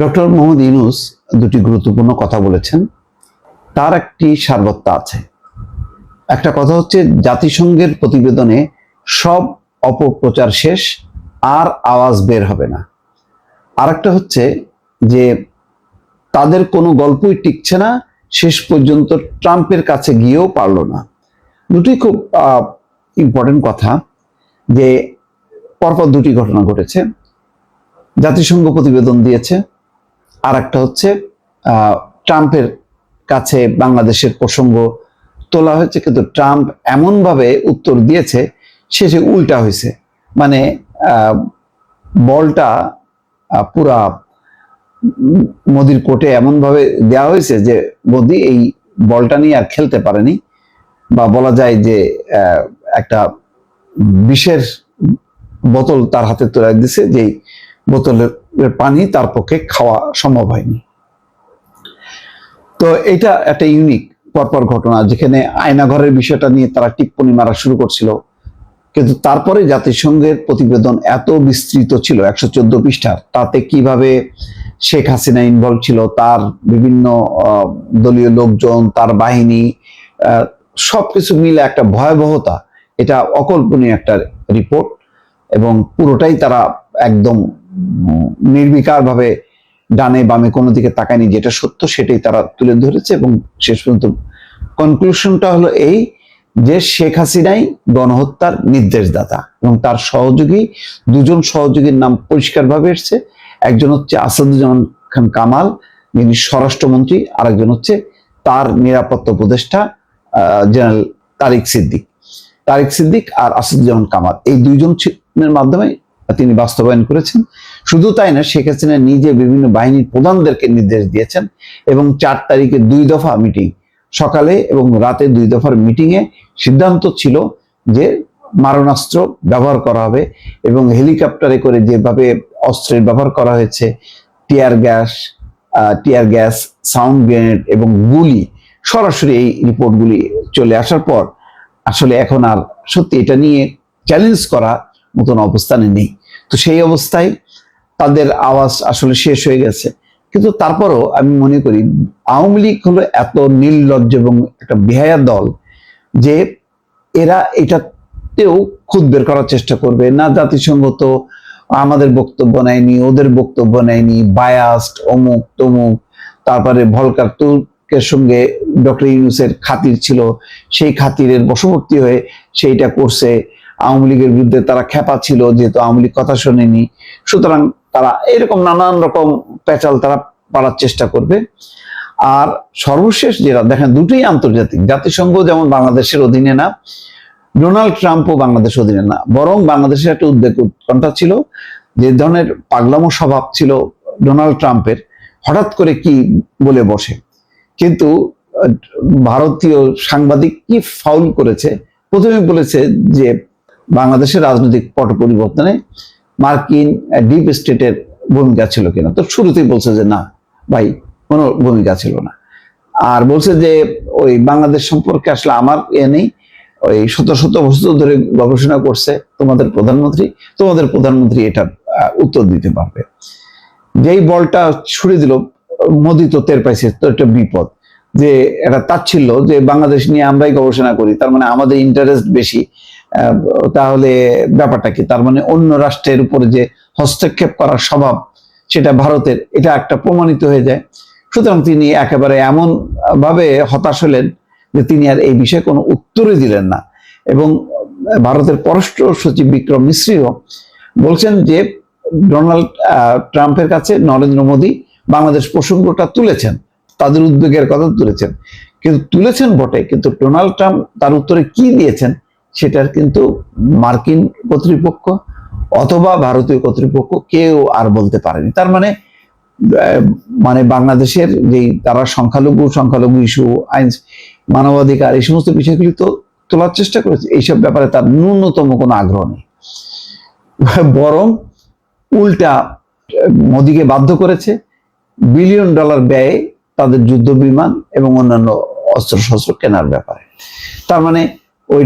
Doctor Mohammad Yunus দুটি গুরুত্বপূর্ণ কথা বলেছেন। তার একটি সারবত্তা আছে। একটা কথা হচ্ছে, জাতিসংঘের প্রতিবেদনে সব অপপ্রচার শেষ, আর আওয়াজ বের হবে না। আরেকটা হচ্ছে যে, তাদের কোনো গল্পই টিকছে না, শেষ পর্যন্ত ট্রাম্পের কাছে গিয়েও পারল না। দুটি খুব ইম্পর্টেন্ট কথা যে, পরপর দুটি ঘটনা ঘটেছে। জাতিসংঘ প্রতিবেদন দিয়েছে আর একটা হচ্ছে ট্রাম্পের কাছে বাংলাদেশের প্রসঙ্গ তোলা হয়েছে, কিন্তু ট্রাম্প এমনভাবে উত্তর দিয়েছে শেষে উল্টা হয়েছে। মানে বলটা পুরা মোদির কোর্টে এমনভাবে দেওয়া হয়েছে যে, মোদি, এই বলটা নিয়ে আর খেলতে পারেনি। বা বলা যায় যে একটা বিষের বোতল তার হাতে তুলে দিছে যেই বোতলের পানি তার পক্ষে খাওয়া সম্ভব হয়নি। তো এটা একটা ইউনিক পরপর ঘটনা, যেখানে আয়নাঘরের বিষয়টা নিয়ে তারা টিপ্পনি মারা শুরু করছিল। কিন্তু তারপরে জাতিসংঘের প্রতিবেদন এত বিস্তৃত ছিল, একশো চোদ্দ পৃষ্ঠার, তাতে কীভাবে শেখ হাসিনা ইনভলভ ছিল, তার বিভিন্ন দলীয় লোকজন, তার বাহিনী সবকিছু মিলে একটা ভয়াবহতা, এটা অকল্পনীয় একটা রিপোর্ট এবং পুরোটাই তারা একদম নির্বিকারভাবে ডানে বামে কোনো দিকে তাকায়নি, যেটা সত্য সেটাই তারা তুলে ধরেছে এবং শেষ পর্যন্ত কনক্লুশনটা হলো এই যে শেখ হাসিনাই গণহত্যার নির্দেশদাতা এবং তার সহযোগী, দুজন সহযোগীর নাম পরিষ্কারভাবে এসছে। একজন হচ্ছে আসাদুজ্জামান খান কামাল, যিনি স্বরাষ্ট্রমন্ত্রী আর একজন হচ্ছে তার নিরাপত্তা উপদেষ্টা জেনারেল তারিক সিদ্দিক। তারিক সিদ্দিক আর আসাদুজ্জামান কামাল। এই দুইজন মাধ্যমে তিনি বাস্তবায়ন করেছেন। শুধু তাই না, শেখ হাসিনা নিজে বিভিন্ন বাহিনীর প্রধানদেরকে নির্দেশ দিয়েছেন এবং চার তারিখে দুই দফা মিটিং, সকালে এবং রাতে দুই দফার মিটিংয়ে সিদ্ধান্ত ছিল যে মারণাস্ত্র ব্যবহার করা হবে এবং হেলিকপ্টারে করে যেভাবে অস্ত্রের ব্যবহার করা হয়েছে, tear gas tear gas, sound grenade এবং গুলি, সরাসরি এই রিপোর্টগুলি চলে আসার পর আসলে এখন আর সত্যি এটা নিয়ে চ্যালেঞ্জ করা মতন অবস্থানে নেই। তো সেই অবস্থায় তাদের আওয়াজ আসলে শেষ হয়ে গেছে। কিন্তু তারপরও আমি মনে করি, আওয়ামী লীগ হলো এত নির্লজ্জ এবং একটা বেহায়া দল যে এরা এটাতেও খুদ বের করার চেষ্টা করবে। না জাতিসংঘ তো আমাদের বক্তব্য নেয়নি, ওদের বক্তব্য নেয়নি বায়াস্ট অমুক, তমুক। তারপরে ভলকার তুর্কের সঙ্গে ডক্টর ইউনুসের খাতির ছিল, সেই খাতিরের বশবর্তী হয়ে সেইটা করছে। আওয়ামী লীগের বিরুদ্ধে তারা খেপা ছিল, যেহেতু আওয়ামী লীগ কথা শোনেনি। সুতরাং তারা এরকম নানান রকম প্যাচাল তারা পাড়ার চেষ্টা করবে। আর সর্বশেষ যেটা, দেখেন দুটোই আন্তর্জাতিক। জাতিসংঘ যেমন বাংলাদেশের অধীনে না, ডোনাল্ড ট্রাম্পও বাংলাদেশ অধীনে না। বরং বাংলাদেশের একটা উদ্বেগ উৎকণ্ঠা ছিল, যে ধরনের পাগলামো স্বভাব ছিল ডোনাল্ড ট্রাম্পের, হঠাৎ করে কি বলে বসে। কিন্তু, ভারতীয় সাংবাদিক কি ফাউল করেছে? প্রথমে বলেছে যে বাংলাদেশের রাজনৈতিক পট পরিবর্তনে মার্কিন ডিপ স্টেটের ভূমিকা ছিল কিনা? তো শুরুতেই বলছে যে না, ভাই, কোনো ভূমিকা ছিল না। আর বলছে যে ওই বাংলাদেশ সম্পর্কে আসলে আমার এ নেই। ওই শত শত বছর ধরে গবেষণা করছে তোমাদের প্রধানমন্ত্রী। তোমাদের প্রধানমন্ত্রী এটা উত্তর দিতে পারবে। যেই বলটা ছুড়ে দিল, মোদি তো টের পাইছে, তো একটা বিপদ। যে এটা তাচ্ছিল্য যে বাংলাদেশ নিয়ে আমরাই গবেষণা করি, তার মানে আমাদের ইন্টারেস্ট বেশি। তাহলে ব্যাপারটা কি? তার মানে অন্য রাষ্ট্রের উপরে যে হস্তক্ষেপ করার স্বভাব, সেটা ভারতের, এটা একটা প্রমাণিত হয়ে যায়। সুতরাং তিনি একেবারে এমন ভাবে হতাশ হলেন যে তিনি আর এই বিষয়ে কোনো উত্তরই দিলেন না। এবং ভারতের পররাষ্ট্র সচিব বিক্রম মিশ্রিও বলছেন যে ডোনাল্ড ট্রাম্পের কাছে নরেন্দ্র মোদী বাংলাদেশ প্রসঙ্গটা তুলেছেন, তাদের উদ্বেগের কথা তুলেছেন। কিন্তু তুলেছেন বটে, কিন্তু ডোনাল্ড ট্রাম্প তার উত্তরে কি দিয়েছেন সেটার কিন্তু মার্কিন কর্তৃপক্ষ অথবা ভারতীয় কর্তৃপক্ষ কেউ আর বলতে পারেনি। তার মানে মানে বাংলাদেশের যেই তারা সংখ্যালঘু সংখ্যালঘু ইস্যু, আইন, মানবাধিকার, এই সমস্ত বিষয়গুলি তো তোলার চেষ্টা করেছে। এইসব ব্যাপারে তার ন্যূনতম কোনো আগ্রহ নেই। বরং উল্টা মোদিকে বাধ্য করেছে, বিলিয়ন ডলার ব্যয়ে তাদের যুদ্ধ বিমান এবং অন্যান্য অস্ত্রশস্ত্র কেনার ব্যাপারে। তার মানে ওই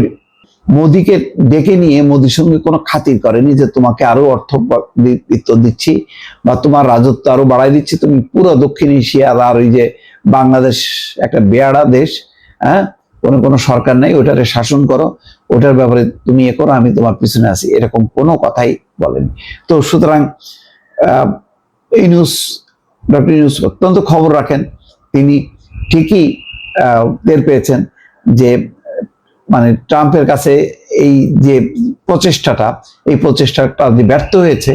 মোদিকে ডেকে নিয়ে মোদির সঙ্গে কোনো খাতির করেনি যে তোমাকে আরও অর্থ দিচ্ছি বা তোমার রাজত্ব আরও বাড়াই দিচ্ছি। তুমি পুরো দক্ষিণ এশিয়ার আর ওই যে বাংলাদেশ একটা বেয়াড়া দেশ হ্যাঁ? কোনো কোনো সরকার নেই ওটারে শাসন করো। ওটার ব্যাপারে তুমি এ করো, আমি তোমার পিছনে আছি। এরকম কোনো কথাই বলেনি। তো সুতরাং এই নিউজ ডক্টর ইউনুস অত্যন্ত খবর রাখেন। তিনি ঠিকই টের পেয়েছেন যে মানে ট্রাম্পের কাছে এই যে প্রচেষ্টাটা, এই প্রচেষ্টাটা যে ব্যর্থ হয়েছে,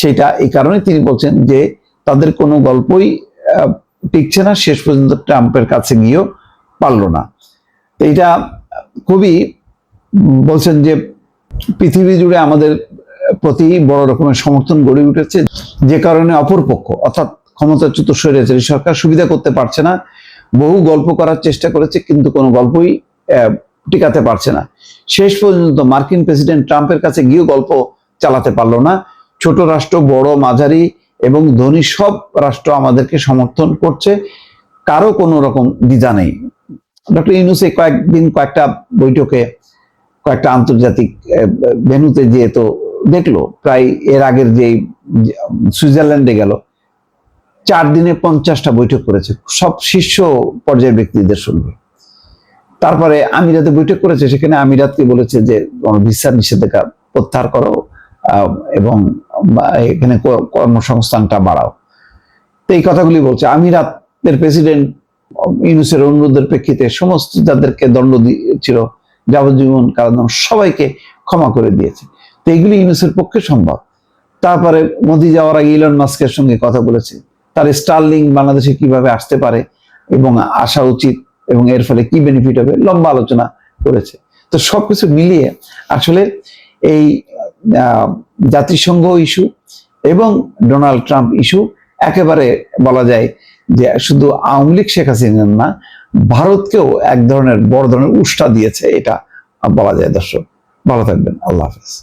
সেটা এই কারণে তিনি বলছেন যে তাদের কোনো গল্পই টিকছে না, শেষ পর্যন্ত ট্রাম্পের কাছে গিয়েও পারল না। এইটা খুবই বলছেন যে পৃথিবী জুড়ে আমাদের প্রতি বড় রকমের সমর্থন গড়ে উঠেছে, যে কারণে অপরপক্ষ, অর্থাৎ ক্ষমতাচ্যুত স্বৈরাচারী সরকার সুবিধা করতে পারছে না, বহু গল্প করার চেষ্টা করেছে, কিন্তু কোনো গল্পই টিকাতে পারছে না। শেষ পর্যন্ত মার্কিন প্রেসিডেন্ট ট্রাম্পের কাছে গিয়ে গল্প চালাতে পারল না। ছোট রাষ্ট্র বড় মাঝারি এবং ধনী সব রাষ্ট্র আমাদেরকে সমর্থন করছে। কারও কোনো রকম দ্বিধা নেই। ডক্টর ইউনুসে কয়েকদিন কয়েকটা বৈঠকে কয়েকটা আন্তর্জাতিক আহ, ভেন্যুতে যেয়ে তো দেখল প্রায় এর আগের যে সুইজারল্যান্ডে গেল চার দিনে পঞ্চাশটা বৈঠক করেছে। সব শীর্ষ পর্যায়ের ব্যক্তিদের সঙ্গে। তারপরে আমিরাতে বৈঠক করেছে, সেখানে আমিরাতকে বলেছে যে ভিসা নিষেধাজ্ঞা প্রত্যাহার করো এবং এখানে কর্মসংস্থানটা বাড়াও। তো এই কথাগুলি বলছে। আমিরাতের প্রেসিডেন্ট ইউনুসের অনুরোধের প্রেক্ষিতে সমস্ত যাদেরকে দণ্ড দিয়েছিল, যাবজ্জীবন কারাদণ্ড, সবাইকে ক্ষমা করে দিয়েছে। তো এগুলি ইউনুসের পক্ষে সম্ভব। তারপরে মোদি যাওয়ার আগে ইলন মাস্কের সঙ্গে কথা বলেছে। তার স্টারলিং বাংলাদেশে কীভাবে আসতে পারে এবং আসা উচিত এবং এর ফলে কি বেনিফিট হবে? লম্বা আলোচনা করেছে। তো সবকিছু মিলিয়ে আসলে এই জাতিসংঘ ইস্যু এবং ডোনাল্ড ট্রাম্প ইস্যু একেবারে বলা যায় যে শুধু আওয়ামী লীগ শেখ হাসিনা না, ভারতকেও এক ধরনের বড় ধরনের উষ্টা দিয়েছে এটা বলা যায় দর্শক। ভালো থাকবেন। আল্লাহ হাফেজ।